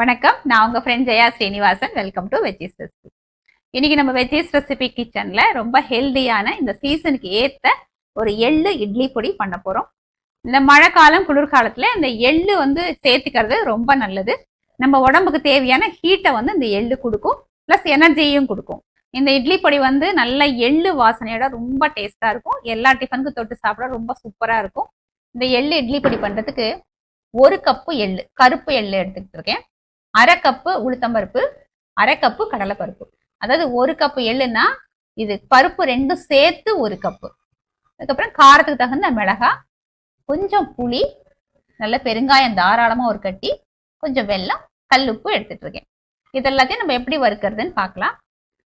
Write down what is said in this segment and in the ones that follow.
வணக்கம். நான் உங்கள் friend Jaya Srinivasan. Welcome to veggies recipe இன்னைக்கு நம்ம வெஜ்ஜீஸ் ரெசிபி கிச்சனில் ரொம்ப ஹெல்தியான இந்த சீசனுக்கு ஏற்ற ஒரு எள்ளு இட்லி பொடி பண்ண போகிறோம் இந்த மழை காலம் இந்த எள்ளு வந்து சேர்த்துக்கிறது ரொம்ப நல்லது. நம்ம உடம்புக்கு தேவையான ஹீட்டை வந்து இந்த எள்ளு கொடுக்கும். ப்ளஸ் எனர்ஜியும் கொடுக்கும். இந்த இட்லி பொடி வந்து நல்ல எள்ளு வாசனையோட ரொம்ப டேஸ்ட்டாக இருக்கும். எல்லா டிஃபனுக்கு தொட்டு சாப்பிட ரொம்ப சூப்பராக இருக்கும். இந்த எள்ளு இட்லி பொடி பண்ணுறதுக்கு ஒரு கப்பு எள்ளு கருப்பு எள்ளு எடுத்துக்கிட்டு இருக்கேன். அரை கப்பு உளுத்தம்பருப்பு அரை கப்பு கடலைப்பருப்பு அதாவது ஒரு கப்பு எள்ளுன்னா இது பருப்பு ரெண்டும் சேர்த்து ஒரு கப்பு அதுக்கப்புறம் காரத்துக்கு தகுந்த மிளகா கொஞ்சம் புளி நல்ல பெருங்காயம் தாராளமாக ஒரு கட்டி கொஞ்சம் வெல்லம் கல்லுப்பு எடுத்துட்டு இருக்கேன். இது எல்லாத்தையும் நம்ம எப்படி வறுக்கிறதுன்னு பார்க்கலாம்.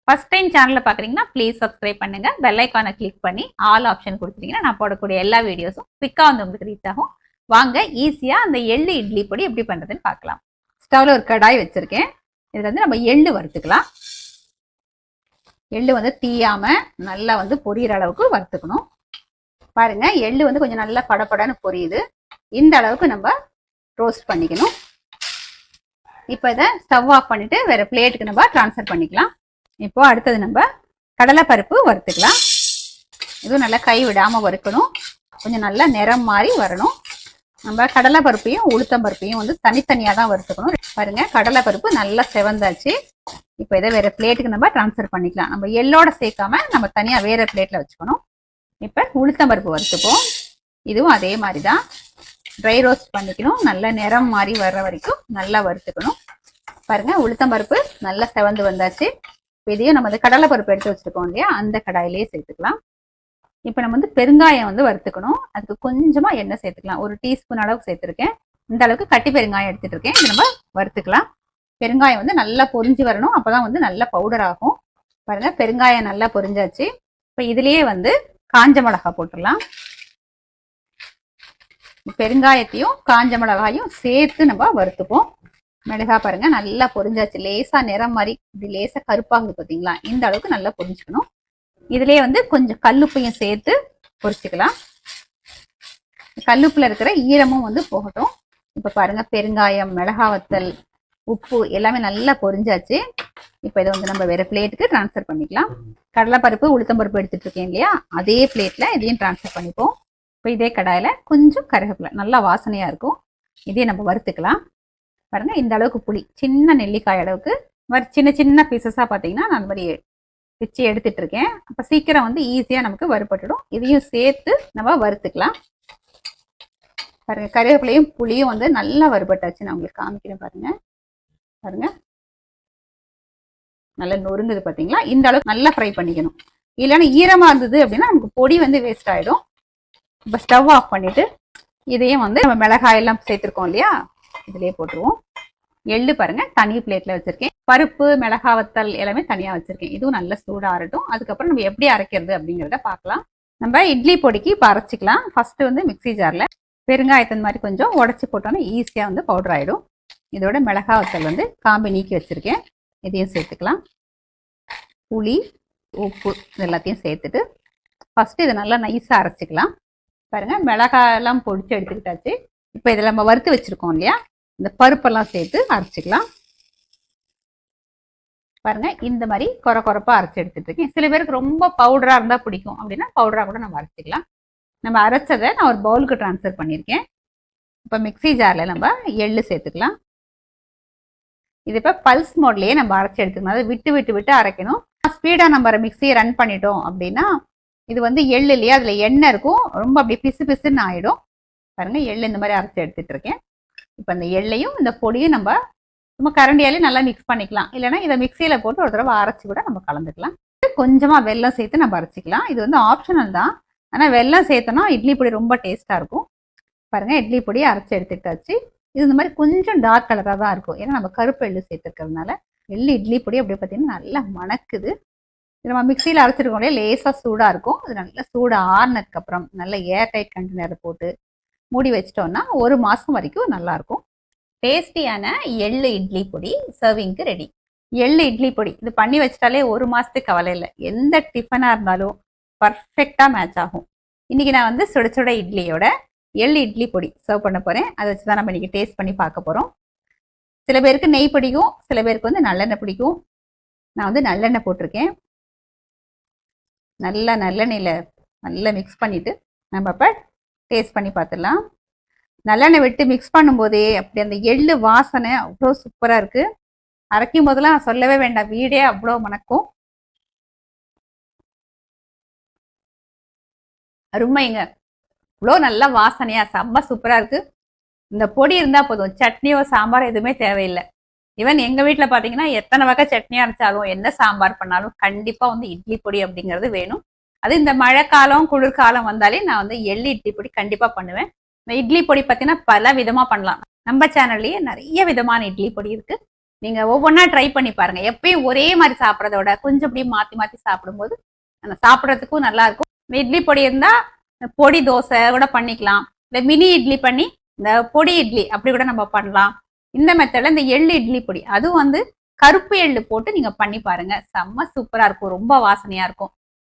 ஃபர்ஸ்ட் டைம் சேனலில் பார்க்குறீங்கன்னா ப்ளீஸ் சப்ஸ்கிரைப் பண்ணுங்க. பெல் ஐக்கானை கிளிக் பண்ணி ஆல் ஆப்ஷன் கொடுத்துட்டீங்கன்னா நான் போடக்கூடிய எல்லா வீடியோஸும் குவிக்காக வந்து உங்களுக்கு ரீச் ஆகும். வாங்க ஈஸியாக அந்த எள்ளு இட்லி பொடி எப்படி பண்ணுறதுன்னு பார்க்கலாம். ஸ்டவ்ல ஒரு கடாய் வச்சிருக்கேன். இதுக்கு வந்து நம்ம எள்ளு வறுத்துக்கலாம். எள்ளு வந்து தீயாம நல்லா வந்து பொரியிற அளவுக்கு வறுத்துக்கணும். பாருங்க எள்ளு வந்து கொஞ்சம் நல்லா படப்படன்னு பொரியுது. இந்த அளவுக்கு நம்ம ரோஸ்ட் பண்ணிக்கணும். இப்போ இதை ஸ்டவ் ஆஃப் பண்ணிட்டு வேற பிளேட்டுக்கு நம்ம ட்ரான்ஸ்ஃபர் பண்ணிக்கலாம். இப்போ அடுத்தது நம்ம கடலைப்பருப்பு வறுத்துக்கலாம். இதுவும் நல்லா கை விடாம வறுக்கணும். கொஞ்சம் நல்லா நிறம் மாதிரி வரணும். நம்ம கடலைப்பருப்பையும் உளுத்தம்பருப்பையும் வந்து தனித்தனியாக தான் வறுத்துக்கணும். பாருங்க கடலைப்பருப்பு நல்லா செவந்தாச்சு. இப்போ இதை வேற பிளேட்டுக்கு நம்ம ட்ரான்ஸ்ஃபர் பண்ணிக்கலாம். நம்ம எல்லோட சேர்க்காம நம்ம தனியாக வேற பிளேட்டில் வச்சுக்கணும். இப்போ உளுத்தம்பருப்பு வறுத்துப்போம். இதுவும் அதே மாதிரி தான். ட்ரை ரோஸ்ட் பண்ணிக்கணும். நல்ல நிறம் மாதிரி வர்ற வரைக்கும் நல்லா வறுத்துக்கணும். பாருங்க உளுத்தம்பருப்பு நல்லா செவந்து வந்தாச்சு. இப்போ இதையும் நம்ம வந்து கடலைப்பருப்பு எடுத்து வச்சிருக்கோம் இல்லையா? அந்த கடாயிலேயே சேர்த்துக்கலாம். இப்போ நம்ம வந்து பெருங்காயம் வந்து வறுத்துக்கணும். அதுக்கு கொஞ்சமா எண்ணெய் சேர்த்துக்கலாம். ஒரு டீஸ்பூன் அளவுக்கு சேர்த்துருக்கேன். இந்த அளவுக்கு கட்டி பெருங்காயம் எடுத்துட்டு இருக்கேன் இது நம்ம வறுத்துக்கலாம். பெருங்காயம் வந்து நல்லா பொரிஞ்சு வரணும். அப்பதான் வந்து நல்லா பவுடர் ஆகும். பாருங்க பெருங்காயம் நல்லா பொரிஞ்சாச்சு இப்போ இதுலயே வந்து காஞ்ச மிளகா போட்டுடலாம். பெருங்காயத்தையும் காஞ்ச மிளகாயும் சேர்த்து நம்ம வறுத்துப்போம். மிளகா பாருங்க நல்லா பொரிஞ்சாச்சு லேசா நிறம் மாதிரி இப்படி லேசா கருப்பாகுது பார்த்தீங்களா இந்த அளவுக்கு நல்லா பொரிஞ்சுக்கணும் இதுலயே வந்து கொஞ்சம் கல்லுப்பையும் சேர்த்து பொரிச்சுக்கலாம் கல்லுப்புல இருக்கிற ஈரமும் வந்து போகட்டும். இப்ப பாருங்க பெருங்காயம் மிளகா வத்தல் உப்பு எல்லாமே நல்லா பொரிஞ்சாச்சு. இப்போ இதை வந்து நம்ம வேற பிளேட்டுக்கு ட்ரான்ஸ்ஃபர் பண்ணிக்கலாம். கடலைப்பருப்பு உளுத்தம்பருப்பு எடுத்துட்டு இருக்கேன் இல்லையா? அதே பிளேட்ல இதையும் ட்ரான்ஸ்ஃபர் பண்ணிப்போம். இப்போ இதே கடாயில கொஞ்சம் கருவேப்பிலை நல்லா வாசனையா இருக்கும். இதையும் நம்ம வறுத்துக்கலாம். பாருங்க இந்த அளவுக்கு புளி சின்ன நெல்லிக்காய் அளவுக்கு. மாதிரி சின்ன சின்ன பீசஸா பார்த்தீங்கன்னா நான் அந்த மாதிரி பிச்சு எடுத்துட்டு இருக்கேன் அப்போ சீக்கிரம் வந்து ஈஸியாக நமக்கு வறுபட்டுடும். இதையும் சேர்த்து நம்ம வறுத்துக்கலாம். பாருங்க கருவேப்பிலையும் புளியும் வந்து நல்லா வறுபட்டாச்சு. நான் உங்களுக்கு காமிக்கிறேன் பாருங்க. பாருங்க. நல்லா நொறுங்குது பார்த்தீங்களா இந்த அளவுக்கு நல்லா ஃப்ரை பண்ணிக்கணும். இல்லைன்னா ஈரமாக இருந்தது அப்படின்னா நமக்கு பொடி வந்து வேஸ்ட் ஆகிடும் இப்போ ஸ்டவ் ஆஃப் பண்ணிவிட்டு இதையும் வந்து நம்ம மிளகாய் எல்லாம் சேர்த்துருக்கோம் இல்லையா? இதிலே போட்டுருவோம். எள்ளு பாருங்க தனி பிளேட்ல வச்சிருக்கேன். பருப்பு மிளகா வத்தல் எல்லாமே தனியா வச்சிருக்கேன். இதுவும் நல்ல சூடாகட்டும் அதுக்கப்புறம் நம்ம எப்படி அரைக்கிறது அப்படிங்கிறத பார்க்கலாம். நம்ம இட்லி பொடிக்கு இப்போ அரைச்சிக்கலாம். ஃபர்ஸ்ட் வந்து மிக்ஸி ஜார்ல பெருங்காயத்தின் மாதிரி கொஞ்சம் உடச்சி போட்டோன்னா ஈஸியா வந்து பவுடர் ஆயிடும். இதோட மிளகா வத்தல் வந்து காம்பி நீக்கி வச்சிருக்கேன். இதையும் சேர்த்துக்கலாம். புளி உப்பு இது எல்லாத்தையும் சேர்த்துட்டு ஃபர்ஸ்ட் இதை நல்லா நைஸாக அரைச்சிக்கலாம். பாருங்க மிளகாயெல்லாம் பொடிச்சு எடுத்துக்கிட்டாச்சு. இப்போ இதில் நம்ம வறுத்து வச்சிருக்கோம் இல்லையா? இந்த பருப்பெல்லாம் சேர்த்து அரைச்சிக்கலாம். பாருங்க இந்த மாதிரி கொர கொரப்பா அரைச்சி எடுத்துட்டு இருக்கேன். சில பேருக்கு ரொம்ப பவுடரா இருந்தால் பிடிக்கும். அப்படின்னா பவுடரா கூட நம்ம அரைச்சிக்கலாம். நம்ம அரைச்சதை நான் ஒரு பவுலுக்கு ட்ரான்ஸ்ஃபர் பண்ணியிருக்கேன். இப்போ மிக்ஸி ஜாரில் நம்ம எள்ளு சேர்த்துக்கலாம். இது இப்போ பல்ஸ் மோட்லேயே நம்ம அரைச்சி எடுத்துக்கணும். அதை விட்டு விட்டு விட்டு அரைக்கணும். ஸ்பீடாக நம்ம மிக்ஸியை ரன் பண்ணிட்டோம் அப்படின்னா இது வந்து எள்ளு இல்லையா? அதில் எண்ணெய் இருக்கும். ரொம்ப அப்படி பிசு பிசுன்னு ஆயிடும். பாருங்க எள்ளு இந்த மாதிரி அரைச்சி எடுத்துட்டு இருக்கேன். இப்போ இந்த எள்ளையும் இந்த பொடியும் நம்ம நம்ம கரண்டியாலே நல்லா மிக்ஸ் பண்ணிக்கலாம். இல்லைன்னா இதை மிக்சியில் போட்டு ஒரு தடவை அரைச்சி கூட நம்ம கலந்துக்கலாம். கொஞ்சமாக வெல்லம் சேர்த்து நம்ம அரைச்சிக்கலாம். இது வந்து ஆப்ஷனல் தான். ஆனால் வெல்லம் சேர்த்தோன்னா இட்லி பொடி ரொம்ப டேஸ்ட்டாக இருக்கும். பாருங்கள் இட்லி பொடியை அரைச்சி எடுத்துக்கிட்டாச்சு. இது இந்த மாதிரி கொஞ்சம் டார்க் கலராக தான் இருக்கும். ஏன்னா நம்ம கருப்பு எள்ளு சேர்த்துருக்கிறதுனால எள்ளு இட்லி பொடி அப்படியே பார்த்தீங்கன்னா நல்லா மணக்குது. இது நம்ம மிக்சியில் அரைச்சிருக்கோம் இல்லையா? லேசாக சூடாக இருக்கும். அது நல்லா சூடு ஆறுனதுக்கு அப்புறம் நல்ல ஏர் டைட் கண்டெய்னர் போட்டு மூடி வச்சிட்டோன்னா ஒரு மாதம் வரைக்கும் நல்லாயிருக்கும். டேஸ்டியான எள்ளு இட்லி பொடி சர்விங்க்கு ரெடி எள்ளு இட்லி பொடி இது பண்ணி வச்சிட்டாலே ஒரு மாதத்துக்கு கவலை இல்லை. எந்த டிஃபனாக இருந்தாலும் பர்ஃபெக்டாக மேட்ச் ஆகும். இன்றைக்கி நான் வந்து சுட சுட இட்லியோட எள்ளு இட்லி பொடி சர்வ் பண்ண போகிறேன் அதை வச்சு தான் நம்ம இன்றைக்கி டேஸ்ட் பண்ணி பார்க்க போகிறோம் சில பேருக்கு நெய் பிடிக்கும் சில பேருக்கு வந்து நல்லெண்ணெய் பிடிக்கும். நான் வந்து நல்லெண்ணெய் போட்டிருக்கேன். நல்லா நல்லெண்ணெயில் நல்லா மிக்ஸ் பண்ணிவிட்டு நம்ம அப்போ டேஸ்ட் பண்ணி பார்த்துடலாம் நல்லெண்ணெய் விட்டு மிக்ஸ் பண்ணும்போதே அப்படி அந்த எள்ளு வாசனை அவ்வளோ சூப்பராக இருக்குது அரைக்கும் போதெல்லாம் சொல்லவே வேண்டாம். வீடே அவ்வளோ மணக்கும். அருமைங்க. இவ்வளோ நல்ல வாசனையா செம்ம சூப்பராக இருக்கு. இந்த பொடி இருந்தால் போதும். சட்னியோ சாம்பார் எதுவுமே தேவையில்லை. ஈவன் எங்கள் வீட்டில் பார்த்தீங்கன்னா எத்தனை வகை சட்னி அரைச்சாலும் என்ன சாம்பார் பண்ணாலும் கண்டிப்பாக வந்து இட்லி பொடி அப்படிங்கிறது வேணும். அது இந்த மழைக்காலம் குளிர்காலம் வந்தாலே நான் வந்து எள்ளி இட்லி பொடி கண்டிப்பாக பண்ணுவேன். இந்த இட்லி பொடி பார்த்தீங்கன்னா பல விதமாக பண்ணலாம். நம்ம சேனல்லையே நிறைய விதமான இட்லி பொடி இருக்கு. நீங்க ஒவ்வொன்றா ட்ரை பண்ணி பாருங்க. எப்பயும் ஒரே மாதிரி சாப்பிட்றத விட கொஞ்சம் அப்படியே மாற்றி மாற்றி சாப்பிடும்போது அந்த சாப்பிட்றதுக்கும் நல்லா இருக்கும் இட்லி பொடி இருந்தால் பொடி தோசை கூட பண்ணிக்கலாம். இந்த மினி இட்லி பண்ணி இந்த பொடி இட்லி அப்படி கூட நம்ம பண்ணலாம். இந்த மெத்தடில் இந்த எள்ளு இட்லி பொடி அதுவும் வந்து கருப்பு எள்ளு போட்டு நீங்கள் பண்ணி பாருங்க. செம்ம சூப்பராக இருக்கும். ரொம்ப வாசனையாக இருக்கும்.